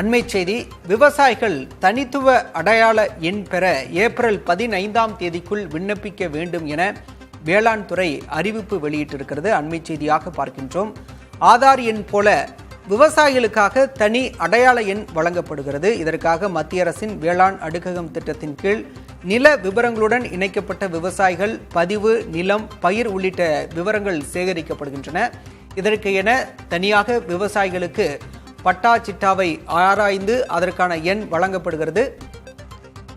அண்மை செய்தி விவசாயிகள் தனித்துவ அடையாள எண் பெற ஏப்ரல் பதினைந்தாம் தேதிக்குள் விண்ணப்பிக்க வேண்டும் என வேளாண் துறை அறிவிப்பு வெளியிட்டிருக்கிறது. அண்மை செய்தியாக பார்க்கின்றோம். ஆதார் எண் போல விவசாயிகளுக்காக தனி அடையாள எண் வழங்கப்படுகிறது. இதற்காக மத்திய அரசின் வேளாண் அடுக்ககம் திட்டத்தின் கீழ் நில விவரங்களுடன் இணைக்கப்பட்ட விவசாயிகள் பதிவு நிலம் பயிர் உள்ளிட்ட விவரங்கள் சேகரிக்கப்படுகின்றன. இதற்கு என தனியாக விவசாயிகளுக்கு பட்டா சிட்டாவை ஆராய்ந்து அதற்கான எண் வழங்கப்படுகிறது.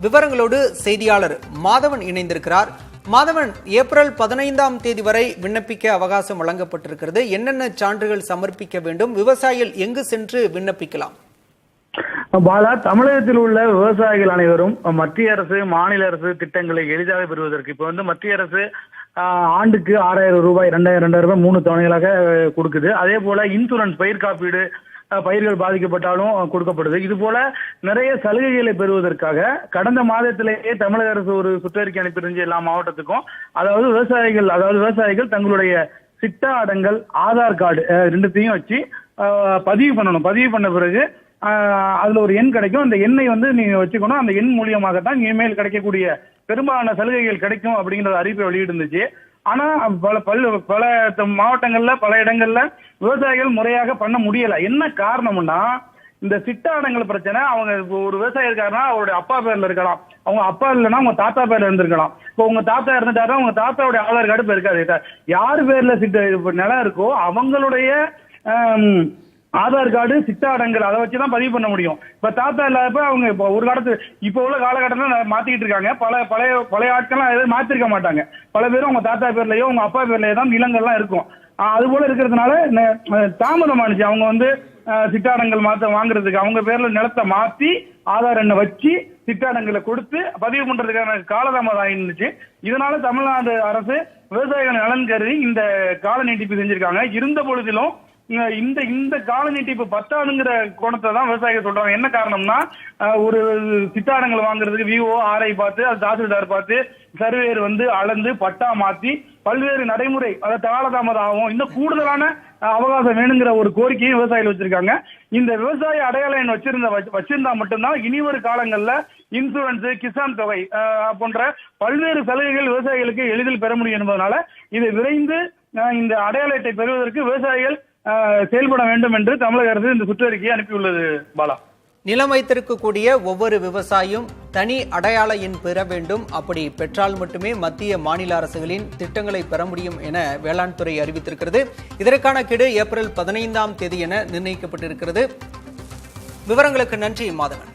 விவரங்களோடு செய்தியாளர் மாதவன் இணைந்திருக்கிறார். மாதவன் ஏப்ரல் பதினைந்தாம் தேதி வரை விண்ணப்பிக்க அவகாசம் வழங்கப்பட்டிருக்கிறது. என்னென்ன சான்றுகள் சமர்ப்பிக்க வேண்டும்? விவசாயிகள் எங்கு சென்று விண்ணப்பிக்கலாம்? பாலா தமிழகத்தில் உள்ள விவசாயிகள் அனைவரும் மத்திய அரசு மாநில அரசு திட்டங்களை எளிதாக பெறுவதற்கு இப்ப வந்து மத்திய அரசு ஆஹ், ஆண்டுக்கு ஆறாயிரம் ரூபாய் ரெண்டாயிரம் ரெண்டாயிரம் ரூபாய் மூணு தவணைகளாக கொடுக்குது. அதே போல இன்சூரன்ஸ் பயிர் காப்பீடு பயிர்கள் பாதிக்கப்பட்டாலும் கொடுக்கப்படுது. இது போல நிறைய சலுகைகளை பெறுவதற்காக கடந்த மாதத்திலேயே தமிழக அரசு ஒரு சுற்றறிக்கை அனுப்பியிருந்துச்சு எல்லா மாவட்டத்துக்கும். அதாவது விவசாயிகள் அதாவது விவசாயிகள் தங்களுடைய சிட்டா அடங்கல் ஆதார் கார்டு ரெண்டுத்தையும் வச்சு பதிவு பண்ணணும். பதிவு பண்ண பிறகு அதுல ஒரு எண் கிடைக்கும். அந்த எண்ணை வந்து நீங்க வச்சுக்கணும். அந்த எண் மூலியமாக தான் இனிமேல் கிடைக்கக்கூடிய பெரும்பாலான சலுகைகள் கிடைக்கும் அப்படிங்கிற அறிவிப்பை வெளியிட்டு ஆனா பல பல பல மாவட்டங்கள்ல பல இடங்கள்ல விவசாயிகள் முறையாக பண்ண முடியல. என்ன காரணம்னா இந்த சிட்டாடங்கள் பிரச்சனை அவங்க இப்போ ஒரு விவசாயி இருக்காருன்னா அவருடைய அப்பா பேர்ல இருக்கலாம். அவங்க அப்பா இல்லைன்னா அவங்க தாத்தா பேர்ல இருந்திருக்கலாம். இப்போ உங்க தாத்தா இருந்துட்டாருன்னா உங்க தாத்தாவுடைய ஆதார் கார்டு இப்ப இருக்காது. யார் பேர்ல சிட்ட நிலம் இருக்கோ அவங்களுடைய ஆதார் கார்டு சிட்டாடங்கள் அதை வச்சு தான் பதிவு பண்ண முடியும். இப்ப தாத்தா இல்லாதப்ப அவங்க இப்போ ஒரு காலத்து இப்போ உள்ள காலகட்டத்தில் மாத்திக்கிட்டு இருக்காங்க. பல பழைய பழைய ஆட்கள்லாம் எதுவும் மாத்திருக்க மாட்டாங்க. பல பேரும் உங்க தாத்தா பேர்லயோ உங்க அப்பா பேர்லயோ தான் நிலங்கள்லாம் இருக்கும். அது போல இருக்கிறதுனால ந- அஹ் தாமதமானுச்சு அவங்க வந்து ஆஹ் சிட்டாடங்கள் மாத்த வாங்குறதுக்கு அவங்க பேர்ல நிலத்தை மாத்தி ஆதார் எண்ணை வச்சு சிட்டாடங்களை கொடுத்து பதிவு பண்றதுக்கான காலதாமதம் ஆயிருந்துச்சு இதனால தமிழ்நாடு அரசு விவசாயிகள் நலன் கருதி இந்த கால நீட்டிப்பு செஞ்சிருக்காங்க. இருந்த பொழுதிலும் இந்த இந்த கால நீட்டிப்பு பத்தாதுங்கிற கோணத்தை தான் விவசாயிகள் சொல்றாங்க. என்ன காரணம்னா ஒரு சித்தாடங்கள் வாங்குறதுக்கு விஓ ஆர்ஐ பார்த்து அது தாசில்தார் பார்த்து சர்வேயர் வந்து அளந்து பட்டா மாத்தி பல்வேறு நடைமுறை அதை காலதாமதம் ஆகும். இன்னும் கூடுதலான அவகாசம் வேணுங்கிற ஒரு கோரிக்கையை விவசாயிகள் வச்சிருக்காங்க. இந்த விவசாய அடையாள எண் வச்சிருந்த வச்சிருந்தா மட்டும்தான் இனிவரும் காலங்கள்ல இன்சூரன்ஸ் கிசான் தொகை போன்ற பல்வேறு சலுகைகள் விவசாயிகளுக்கு எளிதில் பெற முடியும் என்பதனால இதை விரைந்து இந்த அடையாள அட்டை பெறுவதற்கு விவசாயிகள் செயல்பட வேண்டும் என்று தமிழக அரசு இந்த சுற்றறிக்கையை அனுப்பியுள்ளது பாலா. நிலம் வைத்திருக்கக்கூடிய ஒவ்வொரு விவசாயியும் தனி அடையாள எண் பெற வேண்டும். அப்படி பெற்றால் மட்டுமே மத்திய மாநில அரசுகளின் திட்டங்களை பெற முடியும் என வேளாண் துறை அறிவித்திருக்கிறது. இதற்கான கெடு ஏப்ரல் பதினைந்தாம் தேதி என நிர்ணயிக்கப்பட்டிருக்கிறது. விவரங்களுக்கு நன்றி மாதவன்.